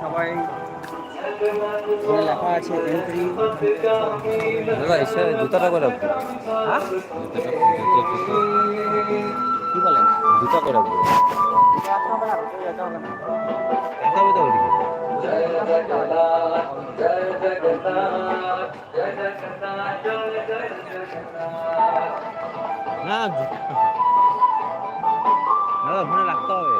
সবাই লেখা আছে এন্ট্রি দাদা এসে জুতাটা করে রাখব হ্যাঁ? কি বলেন জুতা করে রাখব না, দাদা ফোনে রাখতে হবে।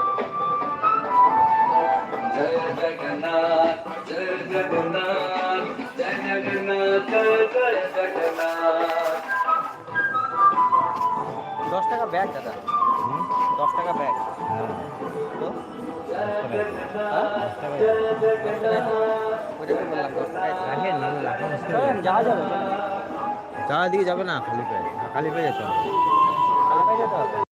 দশ টাকা ব্যাগ দাদা। দশ টাকা ব্যাগ। হ্যাঁ। হয়ে? যাওয়া যাবে। যাবে। যাওয়ার দিকে যাবে না? খালি পায়ে খালি পায়ে যেতে হবে।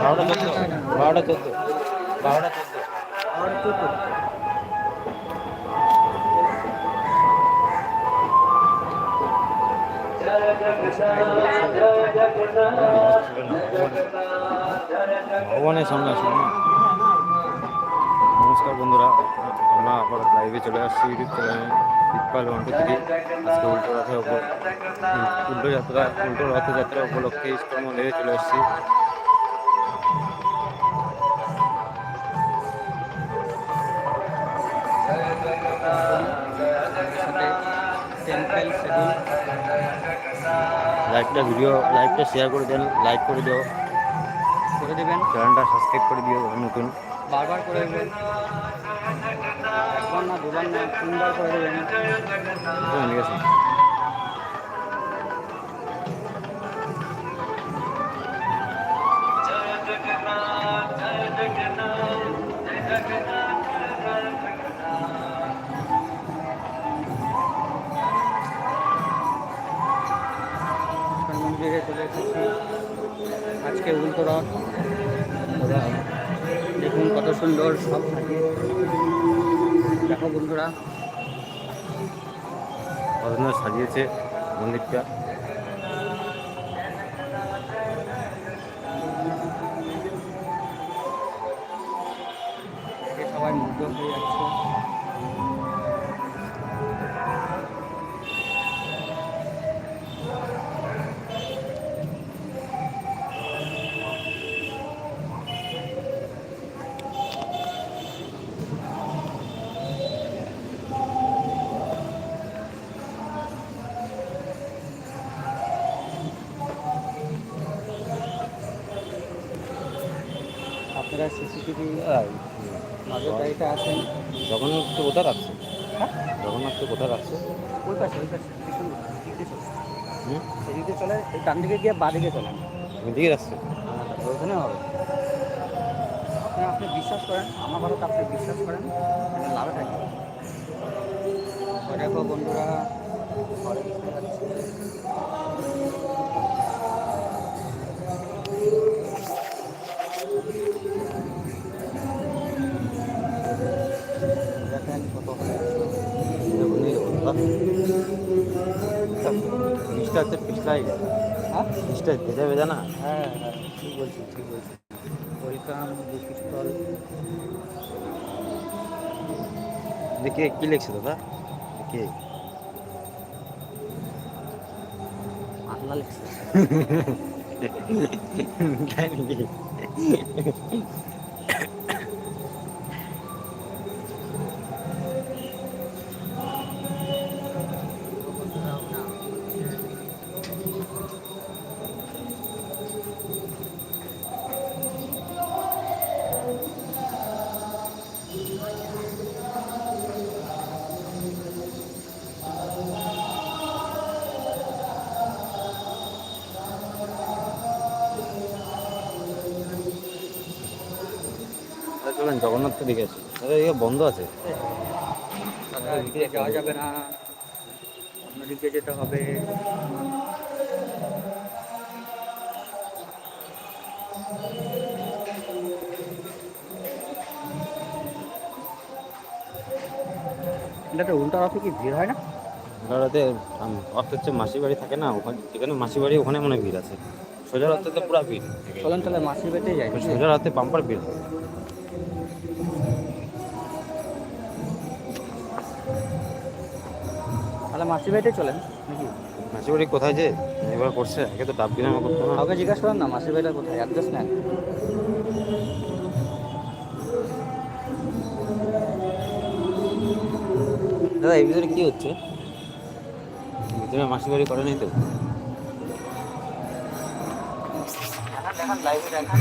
బావడ కొద్దు బావడ కొద్దు బావడ కొద్దు బావడ కొద్దు భగవానే సంభాషణ নমস্কার বন্ধুরা আমরা আবার লাইভে চলে আসছি ইউটিউব চ্যানেলে দীপকাল ওয়ান টু থ্রি আজকে উল্টো রথের ওপর উল্টো যাত্রা উল্টো রথযাত্রা উপলক্ষে ইস্কন মন্দিরে চলে আসছি। লাইভটা ভিডিও লাইভটা শেয়ার করে দেন লাইক করে দিও। করে দেবেন। চ্যানেলটা সাবস্ক্রাইব করে দিও নতুন। বারবার করে দেবেন একবার না দুবার না তিনবার করে দেবেন আজকে উল্টো রথ। সুন্দর সব থাকে। দেখো বন্ধুরা। সাজিয়েছে মন্দিরটা। আপনারা সিসিটিভি নজরদারিতে আছেন জগন্নাথ তো কোথায় রাখছে হ্যাঁ? জগন্নাথ তো কোথায় রাখছে ওই পাশে ওই পাশে চলে। সেদিকে চলে এই ডান দিকে গিয়ে বা দিকে চলেন এদিকে রাখছে ওখানে হবে। আপনি বিশ্বাস করেন আমার ভারত আপনি বিশ্বাস করেন লাভে থাকবে দেখো বন্ধুরা ঘরে জিনিসটা হচ্ছে পিছলাই গেছে হ্যাঁ জিনিসটা ভেজা ভেজা না হ্যাঁ হ্যাঁ ঠিক বলছি ঠিক বলছি ওয়েলকাম বুকিস্থল দেখে কি লিখছে দাদা কে আল্লাহ লিখছে নাকি জগন্নাথ দিকে আছি। দাদা এদিকে বন্ধ আছে? যাওয়া যাবে না। যেতে হবে। এটাতে উল্টা রথে কি ভিড় হয় না? রাতে অর্থ হচ্ছে মাসি বাড়ি থাকে না ওখানে যেখানে মাসি বাড়ি ওখানে মনে ভিড় আছে। সোজা রাতে তো পুরা ভিড়। চলেন তাহলে মাসির বেটে যাই। নাকি? সোজা রাতে পাম্পার ভিড় তাহলে মাসির বেটে চলেন। নাকি? মাসি বাড়ি কোথায় যে? এবার করছে আগে তো ডাব বিনামা করতো না কাউকে জিজ্ঞাসা করেন না মাসির বেটা কোথায়? অ্যাড্রেস নেন। দাদা এই ভিতরে কি হচ্ছে? ভিতরে মাসি বাড়ি করে নাই তো। দেখান লাইভে দেখান।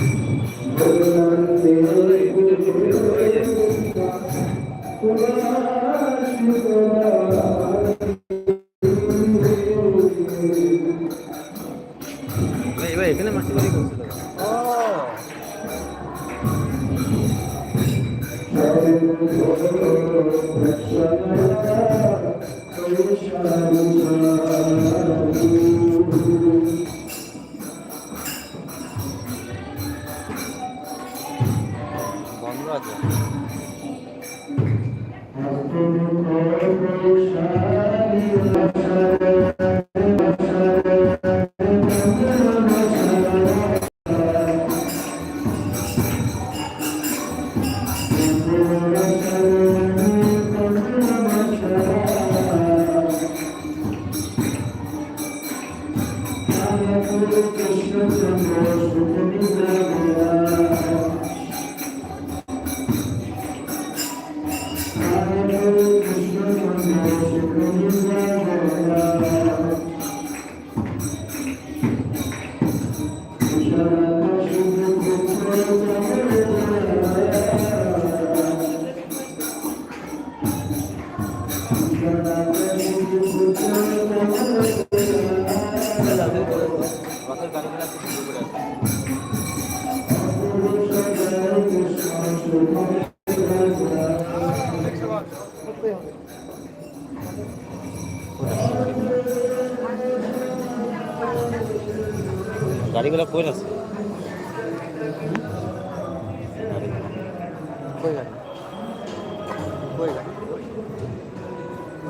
গাড়িগুলো কই আছে?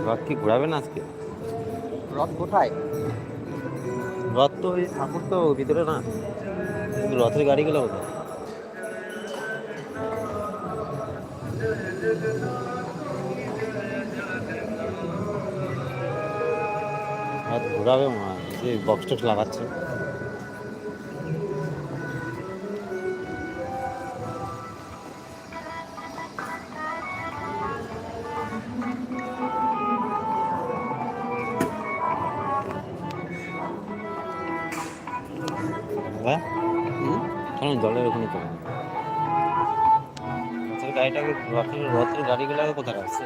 রথ কি ঘোরাবে না আজকে? রথ কোথায়? রথ তো ওই ঠাকুর তো ভিতরে না। কিন্তু রথের গাড়িগুলো কোথায়? ঘোরাবে যে বক্স টক্স লাগাচ্ছে। জলের ওখানে চলুন। রথের গাড়িটাকে রথের গাড়িগুলো কোথায় রাখছে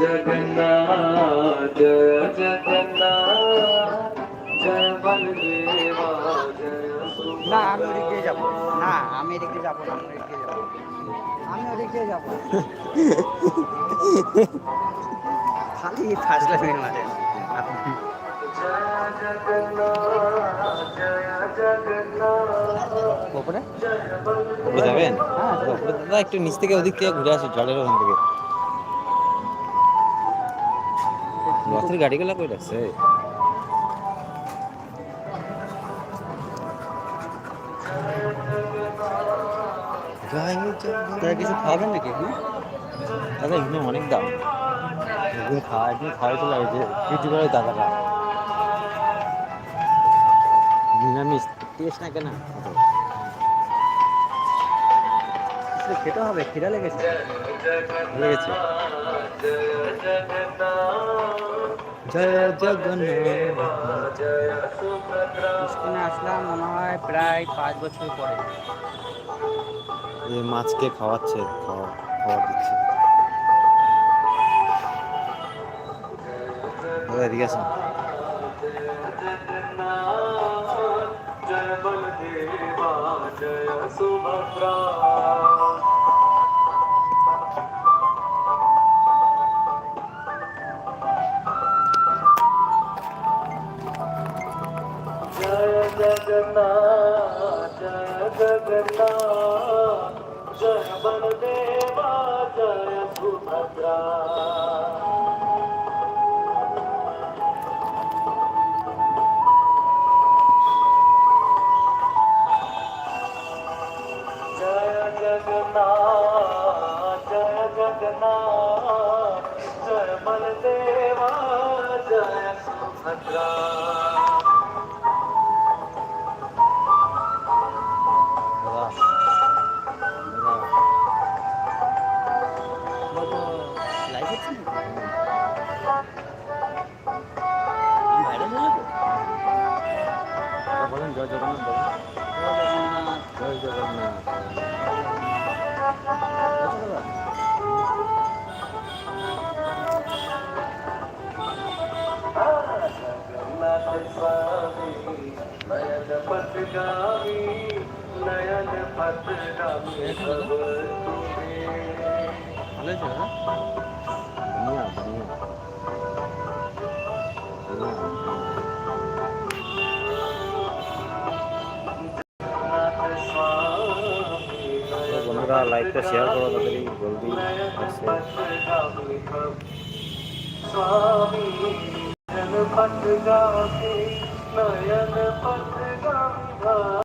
जगन्नाथ जय जगन्नाथ जय बलदेवा जय না আমি ওদিক দিয়ে যাবো না আমি এদিক দিয়ে যাবো না খেয়ে যাব। খালি ফাজলামি মারে ওপরে? ওপরে একটু নিচ থেকে ওদিক থেকে ঘুরে আসি জলের ওখান থেকে। রথের গাড়িগুলো কই রাখছে? তোরা কিছু খাওয়াবেন নাকি? হুম? দাদা, এগুলো অনেক দাম। এগুলো খাওয়া একদিন খাওয়াই চলে যে পিটি করে দাদারা নিরামিষ, টেস্ট না। কেনা খেতে হবে, খিদা লেগেছে। লেগেছে? জয় জগন্নাথ জয় সুভদ্রা ইস্কনে আসলাম মনে হয় প্রায় পাঁচ বছর পরে এই মাছকে খাওয়াচ্ছে খাওয়া খাবার দিচ্ছে দাদা এদিকে আসুন জগন্নাথ জয় বলদেবা জয় সুভদ্রা God. নয়ন পথগামী নয়ন পথগামী সব তুমি ভালো হয়েছে দাদা बढ़िया बढ़िया জগন্নাথ স্বামী তো বন্ধুরা লাইকটা শেয়ার করো তাড়াতাড়ি জলদি নয়ন আসছে পথগামী সব স্বামী مريم قد جعلنا